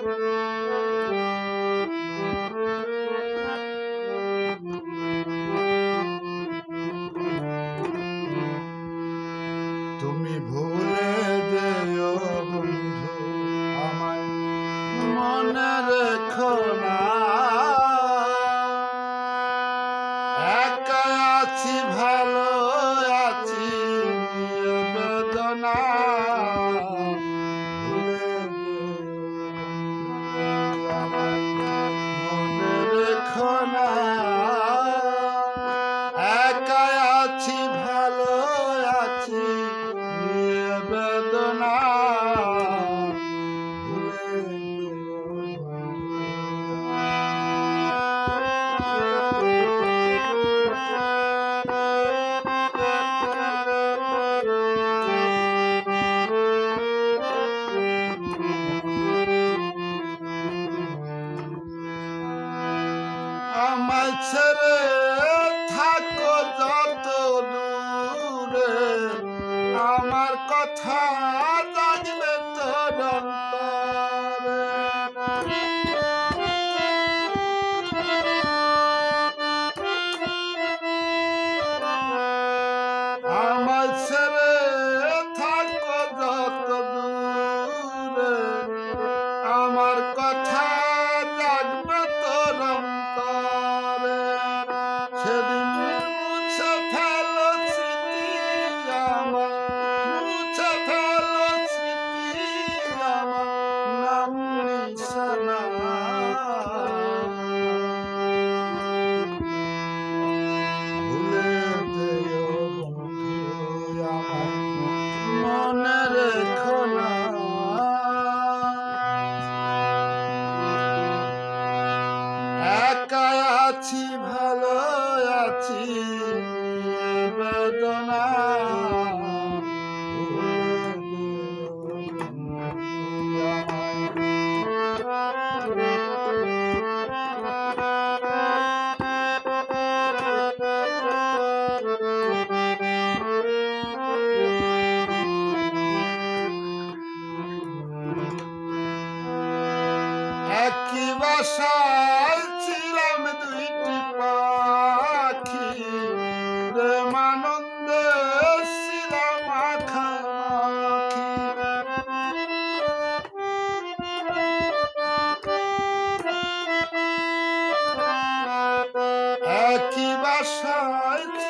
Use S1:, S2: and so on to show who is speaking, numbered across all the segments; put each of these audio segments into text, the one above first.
S1: তুমি ভুলে দেও বন্ধু আমায় মনে রেখো না। একা আছি ভালো ছেড়ে থাকো যত দূরে আমার কথা জানবে তোর আছি ভালো আছি। একই বাসায় ছিলাম দুইটি পাখি। প্রেম আনন্দে ছিলাম একই বাসায়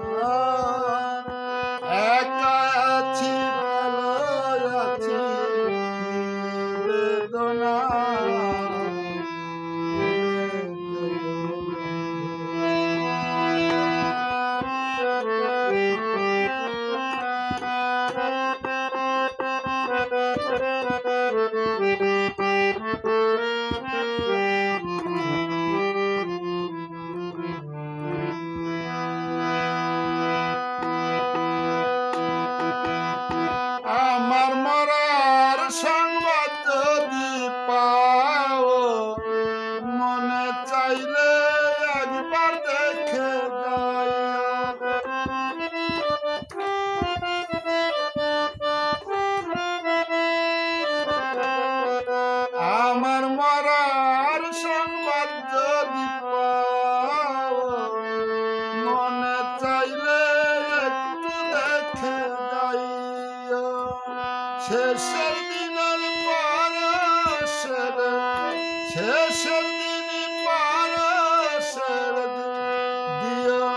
S1: Sersem dinar para seredi Sersem dini para seredi Diyor